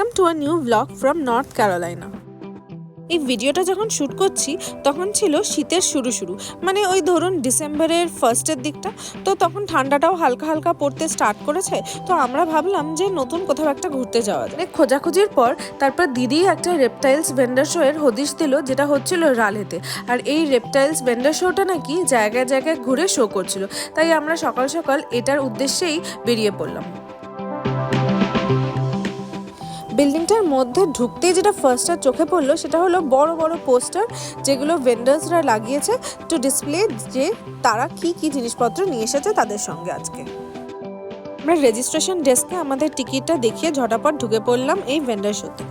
Welcome to a new blog from North Carolina এই ভিডিওটা যখন শ্যুট করছি, তখন ছিল শীতের শুরু শুরু। মানে ওই ধরুন ডিসেম্বরের ফার্স্টের দিকটা, তো তখন ঠান্ডাটাও হালকা হালকা পড়তে স্টার্ট করেছে। তো আমরা ভাবলাম যে নতুন কোথাও একটা ঘুরতে যাওয়া যায় মানে খোঁজাখুঁজির পর তারপর দিদি একটা রেপটাইলস ভেন্ডার শো এর হদিশ দিল, যেটা হচ্ছিল রালেতে। আর এই রেপটাইলস ভেন্ডার শোটা নাকি জায়গায় জায়গায় ঘুরে শো করছিল। তাই আমরা সকাল সকাল এটার উদ্দেশ্যেই বেরিয়ে পড়লাম। বিল্ডিংটার মধ্যে ঢুকতেই যেটা ফার্স্টটা চোখে পড়ল, সেটা হলো বড় বড় পোস্টার যেগুলো ভেন্ডার্সরা লাগিয়েছে টু ডিসপ্লে যে তারা কি কি জিনিসপত্র নিয়ে এসেছে তাদের সঙ্গে আজকে। আমরা রেজিস্ট্রেশন ডেস্কে আমাদের টিকিটটা দেখিয়ে ঝটাপট ঢুকে পড়লাম এই ভেন্ডার শোতে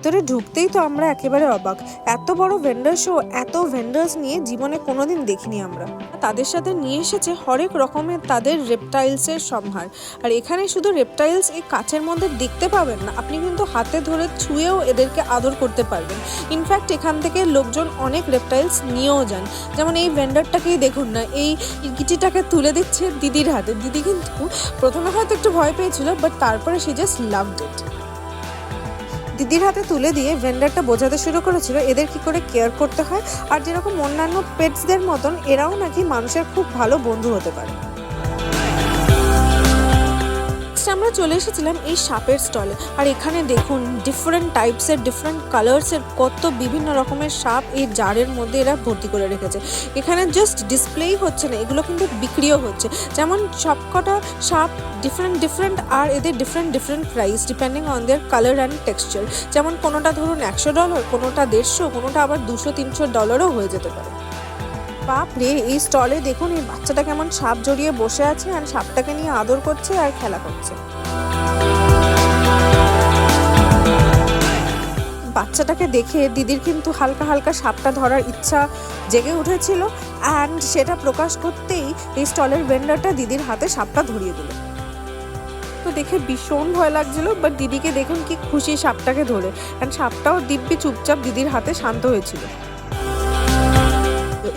ভিতরে ঢুকতেই তো আমরা একেবারে অবাক। এত বড় ভেন্ডার শো এত ভেন্ডার্স নিয়ে জীবনে কোনোদিন দেখিনি আমরা। তাদের সাথে নিয়ে এসেছে হরেক রকমের তাদের রেপটাইলসের সম্ভার। আর এখানে শুধু রেপটাইলস এই কাচের মধ্যে দেখতে পাবেন না, আপনি কিন্তু হাতে ধরে ছুঁয়েও এদেরকে আদর করতে পারবেন। ইনফ্যাক্ট এখান থেকে লোকজন অনেক রেপটাইলস নিয়েও যান। যেমন এই ভেন্ডারটাকেই দেখুন না, এই গিটিটাকে তুলে দিচ্ছে দিদির হাতে। দিদি কিন্তু প্রথমে হয়তো একটু ভয় পেয়েছিল বাট তারপরে সে জাস্ট লাভড ইট দিদির হাতে তুলে দিয়ে ভেন্ডারটা বোঝাতে শুরু করেছিল এদের কি করে কেয়ার করতে হয়? আর যেরকম অন্যান্য পেটসদের মতন, এরাও নাকি মানুষের খুব ভালো বন্ধু হতে পারে। আমরা চলে এসেছিলাম এই সাপের স্টলে আর এখানে দেখুন ডিফারেন্ট টাইপসের ডিফারেন্ট কালার্সের কত বিভিন্ন রকমের সাপ এই জারের মধ্যে এরা ভর্তি করে রেখেছে। এখানে জাস্ট ডিসপ্লেই হচ্ছে না, এগুলো কিন্তু বিক্রিও হচ্ছে। যেমন সবকটা সাপ ডিফারেন্ট ডিফারেন্ট আর এদের different different price depending on their colour and texture যেমন কোনোটা ধরুন একশো ডলার কোনোটা দেড়শো, কোনোটা আবার দুশো, তিনশো ডলারও হয়ে যেতে পারে। বাপ রে, এই স্টলে দেখুন, এই বাচ্চাটা কেমন সাপ জড়িয়ে বসে আছে আর সাপটাকে নিয়ে আদর করছে আর খেলা করছে। বাচ্চাটাকে দেখে দিদির কিন্তু হালকা হালকা সাপটা ধরার ইচ্ছা জেগে উঠেছিল অ্যান্ড সেটা প্রকাশ করতেই এই স্টলের ভেন্ডারটা দিদির হাতে সাপটা ধরিয়ে দিল। তো দেখে ভীষণ ভয় লাগছিল বাট দিদিকে দেখুন কি খুশি সাপটাকে ধরে। অ্যান্ড সাপটাও দিব্যি চুপচাপ দিদির হাতে শান্ত হয়েছিল।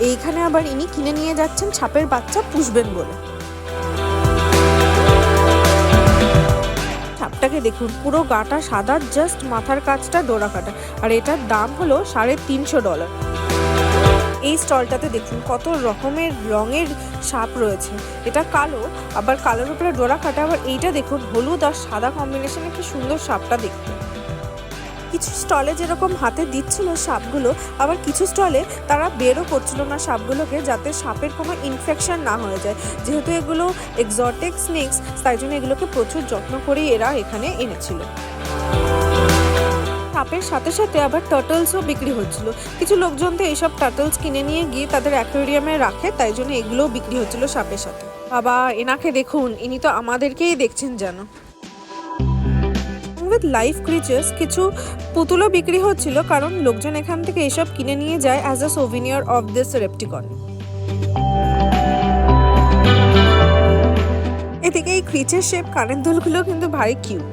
এইখানে আবার ইনি কিনে নিয়ে যাচ্ছেন সাপের বাচ্চা পুষবেন বলে। সাপটাকে দেখুন, পুরো গাটা সাদা জাস্ট মাথার কাছটা ডোরা কাটা। আর এটার দাম হলো সাড়ে তিনশো ডলার। এই স্টলটাতে দেখুন কত রকমের রঙের সাপ রয়েছে। এটা কালো, আবার কালোর উপরে ডোরা কাটা, আবার এইটা দেখুন হলুদ আর সাদা কম্বিনেশনে কি সুন্দর সাপটা দেখতে। কিছু স্টলে যেরকম হাতে দিচ্ছিল সাপগুলো, আবার কিছু স্টলে তারা বেরও করছিল না সাপগুলোকে যাতে সাপের কোনো ইনফেকশন না হয়ে যায়। যেহেতু এগুলো এক্সটিক স্নেক্স তাই জন্য এগুলোকে প্রচুর যত্ন করেই এরা এখানে এনেছিল। সাপের সাথে সাথে আবার টার্টলসও বিক্রি হচ্ছিল। কিছু লোকজন তো এইসব টার্টলস কিনে নিয়ে গিয়ে তাদের অ্যাকোয়ারিয়ামে রাখে, তাই জন্য এগুলোও বিক্রি হচ্ছিল সাপের সাথে। বাবা, এনাকে দেখুন, ইনি তো আমাদেরকেই দেখছেন যেন। উইথ লাইফ ক্রিচার্স কিছু পুতুলও বিক্রি হচ্ছিল, কারণ লোকজন এখান থেকে এসব কিনে নিয়ে যায় as a souvenir of this Repticon এদিকে এই ক্রিচার শেপ কানের দুলগুলো কিন্তু ভারী কিউট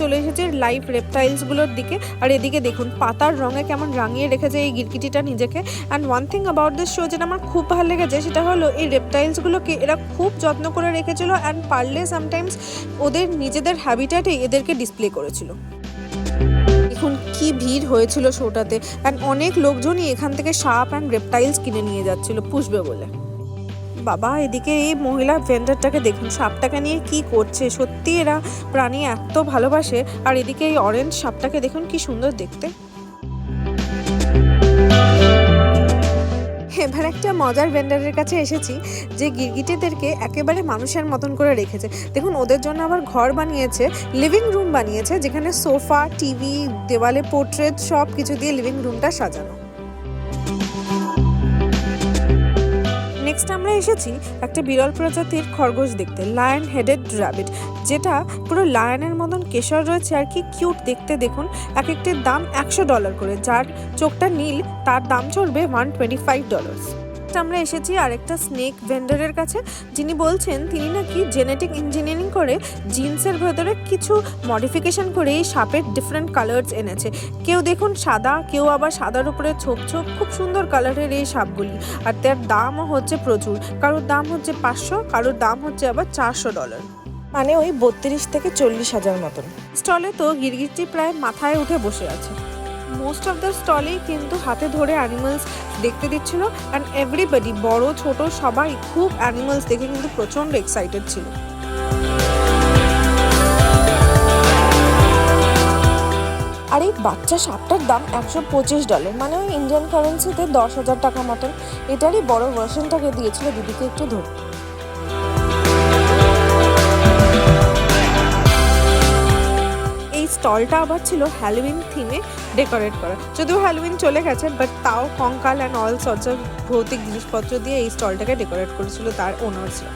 চলে এসেছি লাইভ রেপটাইলসগুলোর দিকে। আর এদিকে দেখুন, পাতার রঙে কেমন রাঙিয়ে রেখেছে এই গিরগিটিটা নিজেকে। And one thing about this show যেটা আমার খুব ভালো লেগেছে সেটা হলো, এই রেপটাইলসগুলোকে এরা খুব যত্ন করে রেখেছিল অ্যান্ড পারলে সামটাইমস ওদের নিজেদের হ্যাবিটাটে এদেরকে ডিসপ্লে করেছিল। এখন কি ভিড় হয়েছিল শোটাতে অ্যান্ড অনেক লোকজনই এখান থেকে সাপ অ্যান্ড রেপটাইলস কিনে নিয়ে যাচ্ছিল, পুষবে বলে। বাবা, এদিকে এই মহিলা ভেন্ডারটাকে দেখুন, সাপটাকে নিয়ে কি করছে? সত্যি এরা প্রাণী এত ভালোবাসে। আর এদিকে এই অরেঞ্জ সাপটাকে দেখুন, কি সুন্দর দেখতে। এবার একটা মজার ভেন্ডারের কাছে এসেছি, যে গিরগিটিদেরকে একেবারে মানুষের মতন করে রেখেছে। দেখুন, ওদের জন্য আবার ঘর বানিয়েছে লিভিং রুম বানিয়েছে, যেখানে সোফা, টিভি, দেওয়ালে পোর্ট্রেট সব কিছু দিয়ে লিভিং রুমটা সাজানো। নেক্সট আমরা এসেছি একটা বিরল প্রজাতির খরগোশ দেখতে লায়ন হেডেড র্যাবিট যেটা পুরো লায়নের মতন কেশর রয়েছে আর কি কিউট দেখতে দেখুন। এক একটির দাম একশো ডলার করে, যার চোখটা নীল, তার দাম চলবে one twenty five dollars next আমরা এসেছি আরেকটা স্নেক ভেন্ডারের কাছে। যিনি বলছেন, তিনি নাকি জেনেটিক ইঞ্জিনিয়ারিং করে জিন্সের ভেতরে কিছু মডিফিকেশন করে এই সাপের ডিফারেন্ট কালার্স এনেছে। কেউ দেখুন সাদা, কেউ আবার সাদার উপরে ছোপ ছোপ, খুব সুন্দর কালারের এই সাপগুলি। আর তার দামও হচ্ছে প্রচুর। কারোর দাম হচ্ছে পাঁচশো, কারোর দাম হচ্ছে আবার চারশো ডলার মানে ওই বত্রিশ থেকে চল্লিশ হাজার মতন। স্টলে তো গিরগিটি প্রায় মাথায় উঠে বসে আছে। মোস্ট অফ দ্য স্টলেই কিন্তু হাতে ধরে অ্যানিমালস দেখতে দিচ্ছিল অ্যান্ড এভরিবডি বড়, ছোট, সবাই খুব অ্যানিমালস দেখে কিন্তু প্রচণ্ড এক্সাইটেড ছিল। আর এই বাচ্চা সাপটার দাম একশো পঁচিশ ডলার মানে ওই ইন্ডিয়ান কারেন্সিতে দশ হাজার টাকা মতন। এটারই বড় ভার্সনটাকে দিয়েছিল দিদিকে একটু ধরতে। স্টলটা আবার ছিল হ্যালোইন থিমে ডেকোরেট করা। যদিও হ্যালোইন চলে গেছে বাট তাও কঙ্কাল অ্যান্ড অল সর্টস অফ ভৌতিক জিনিসপত্র দিয়ে এই স্টলটাকে ডেকোরেট করেছিল তার ওনার্সরা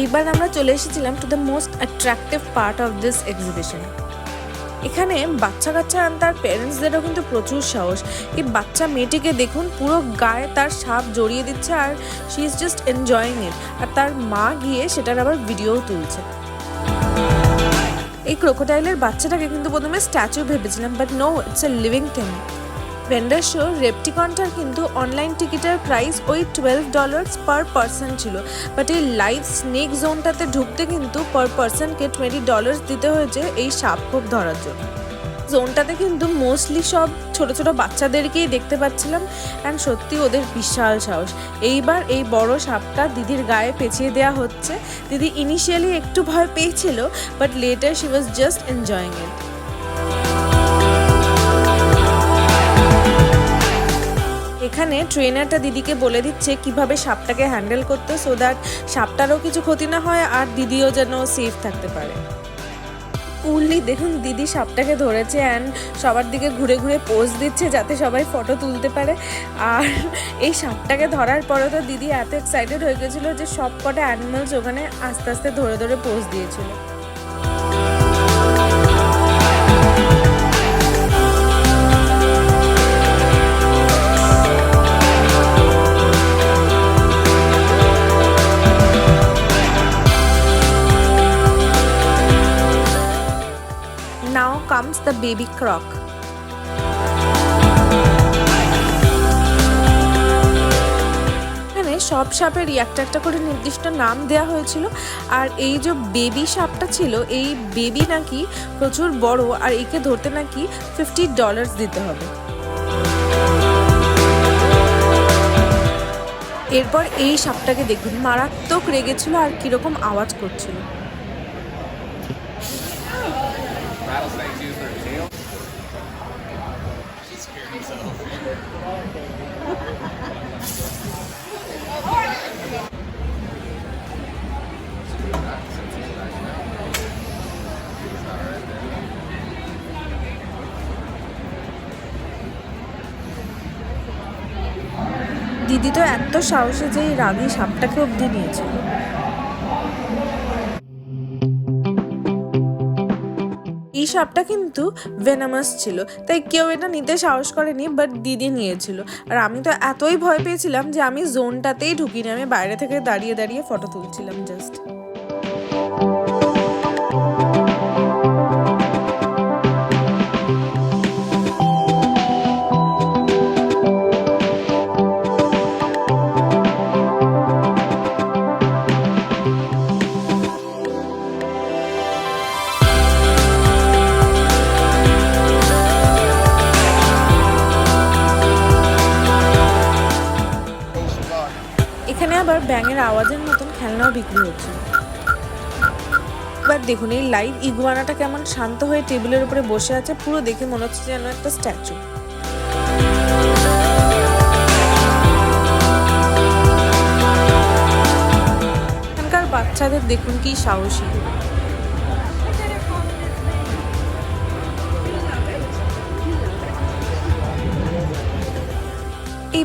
এইবার আমরা চলে এসেছিলাম to the most attractive part of this exhibition এখানে বাচ্চা কাচ্চা আন তার প্যারেন্টসদেরও কিন্তু প্রচুর সাহস। এই বাচ্চা মেয়েটিকে দেখুন, পুরো গায়ে তার সাপ জড়িয়ে দিচ্ছে আর she is just enjoying it আর তার মা গিয়ে সেটার আবার ভিডিও তুলছে। এই ক্রোকোডাইলের বাচ্চাটাকে কিন্তু প্রথমে স্ট্যাচু ভেবেছিলাম but no it's a living thing vendor show রেপটিকনটার কিন্তু অনলাইন টিকিটের প্রাইস ওই টুয়েলভ ডলার্স পার পার্সন ছিল। বাট এই লাইভ স্নেক জোনটাতে ঢুকতে কিন্তু পার পার্সনকে টোয়েন্টি ডলার্স দিতে হয়েছে এই সাপ খোপ ধরার জন্য। জোনটাতে কিন্তু মোস্টলি সব ছোট ছোট বাচ্চাদেরকেই দেখতে পাচ্ছিলাম অ্যান্ড সত্যি ওদের বিশাল সাহস। এইবার এই বড় সাপটা দিদির গায়ে পেঁচিয়ে দেওয়া হচ্ছে। দিদি ইনিশিয়ালি একটু ভয় পেয়েছিল but later she was just enjoying it এখানে ট্রেনারটা দিদিকে বলে দিচ্ছে কীভাবে সাপটাকে হ্যান্ডেল করতে সো দ্যাট সাপটারও কিছু ক্ষতি না হয় আর দিদিও যেন সেফ থাকতে পারে। কুললি দেখুন, দিদি সাপটাকে ধরেছে অ্যান্ড সবার দিকে ঘুরে ঘুরে পোজ দিচ্ছে যাতে সবাই ফটো তুলতে পারে। আর এই সাপটাকে ধরার পরে তো দিদি এত এক্সাইটেড হয়ে গেছিল যে সব কটা অ্যানিমালস ওখানে আস্তে আস্তে ধরে ধরে পোজ দিয়েছিল। Now comes the baby croc. সব সাপেরই একটা একটা করে নির্দিষ্ট নাম দেওয়া হয়েছিল। আর এই যে বেবি সাপটা ছিল, এই বেবি নাকি প্রচুর বড়, আর একে ধরতে নাকি ফিফটি ডলার্স দিতে হবে। এরপর এই সাপটাকে দেখুন, মারাত্মক রেগেছিল আর কীরকম আওয়াজ করছিল। দিদি তো এত সাহসে যে এই রাগি সাপটাকে অবধি নিয়েছিল। এই সাপটা কিন্তু ভেনামাস ছিল, তাই কেউ এটা নিতে সাহস করেনি বাট দিদি নিয়েছিল। আর আমি তো এতই ভয় পেয়েছিলাম যে আমি জোনটাতেই ঢুকিনি, আমি বাইরে থেকে দাঁড়িয়ে দাঁড়িয়ে ফটো তুলছিলাম জাস্ট আবার ব্যাঙের আওয়াজের মতন খেলনাও বিক্রি হচ্ছে। এবার দেখুন, এই লাইভ ইগুয়ানাটা কেমন শান্ত হয়ে টেবিলের উপরে বসে আছে, পুরো দেখে মনে হচ্ছে যেন একটা স্ট্যাচু বাচ্চাদের দেখুন কি সাহসী।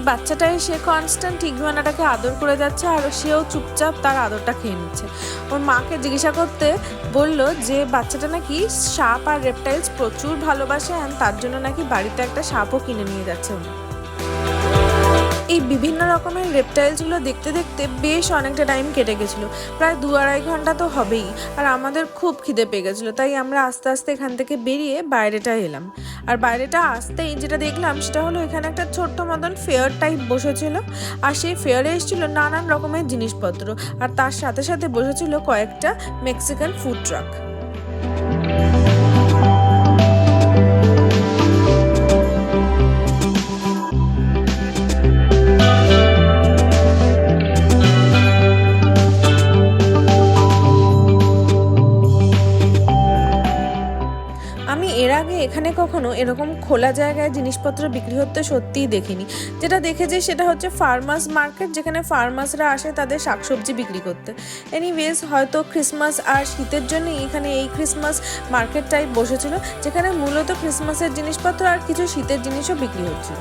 বাচ্চাটা সে কনস্ট্যান্ট ইগুয়ানাটাকে আদর করে যাচ্ছে আর সেও চুপচাপ তার আদরটা খেয়ে নিচ্ছে। ওর মাকে জিজ্ঞাসা করতে বলল যে, বাচ্চাটা নাকি সাপ আর রেপটাইলস প্রচুর ভালোবাসে অ্যান্ড তার জন্য নাকি বাড়িতে একটা সাপও কিনে নিয়ে যাচ্ছে এই বিভিন্ন রকমের রেপটাইলসগুলো দেখতে দেখতে বেশ অনেকটা টাইম কেটে গেছিল। প্রায় দু আড়াই ঘণ্টা তো হবেই। আর আমাদের খুব খিদে পেয়ে গেছিল, তাই আমরা আস্তে আস্তে এখান থেকে বেরিয়ে বাইরেটা এলাম। আর বাইরেটা আসতেই যেটা দেখলাম সেটা হলো এখানে একটা ছোট্ট মতন ফেয়ার টাইপ বসেছিল। আর সেই ফেয়ারে এসেছিল নানান রকমের জিনিসপত্র। আর তার সাথে সাথে বসেছিল কয়েকটা মেক্সিকান ফুড ট্রাক আগে এখানে কখনো এরকম খোলা জায়গায় জিনিসপত্র বিক্রি হতে সত্যিই দেখিনি। যেটা দেখেছি সেটা হচ্ছে ফার্মার্স মার্কেট যেখানে ফার্মার্সরা আসে তাদের শাকসবজি বিক্রি করতে। এনিওয়েজ হয়তো ক্রিসমাস আর শীতের জন্য এখানে এই ক্রিসমাস মার্কেট টাইপ বসেছিল, যেখানে মূলত ক্রিসমাসের জিনিসপত্র আর কিছু শীতের জিনিসও বিক্রি হচ্ছিল।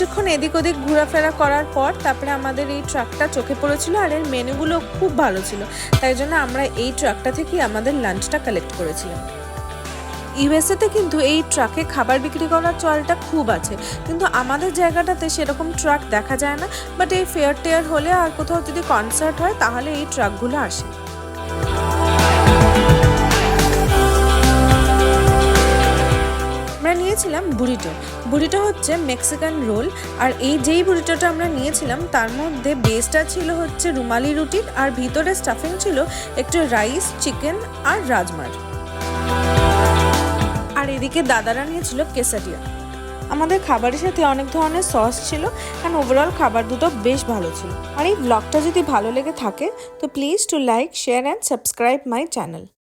কিছুক্ষণ এদিক ওদিক ঘোরাফেরা করার পর তারপরে আমাদের এই ট্রাকটা চোখে পড়েছিল আর এর মেনুগুলো খুব ভালো ছিল। তাই জন্য আমরা এই ট্রাকটা থেকেই আমাদের লাঞ্চটা কালেক্ট করেছিলাম। ইউএসএতে কিন্তু এই ট্রাকে খাবার বিক্রি করার চলটা খুব আছে। কিন্তু আমাদের জায়গাটাতে সেরকম ট্রাক দেখা যায় না। বাট এই ফেয়ার টেয়ার হলে আর কোথাও যদি কনসার্ট হয়, তাহলে এই ট্রাকগুলো আসে। নিয়েছিলাম বুড়িটো বুড়িটো হচ্ছে মেক্সিকান রোল আর এই যেই বুড়িটোটা আমরা নিয়েছিলাম, তার মধ্যে বেসটা ছিল হচ্ছে রুমালি রুটির আর ভিতরে স্টাফিং ছিল একটু রাইস চিকেন আর রাজমার। আর এদিকে দাদারা নিয়েছিল কেসারিয়া আমাদের খাবারের সাথে অনেক ধরনের সস ছিল অ্যান্ড ওভারঅল খাবার দুটো বেশ ভালো ছিল। আর এই ব্লগটা যদি ভালো লেগে থাকে, তো please to like share and subscribe my channel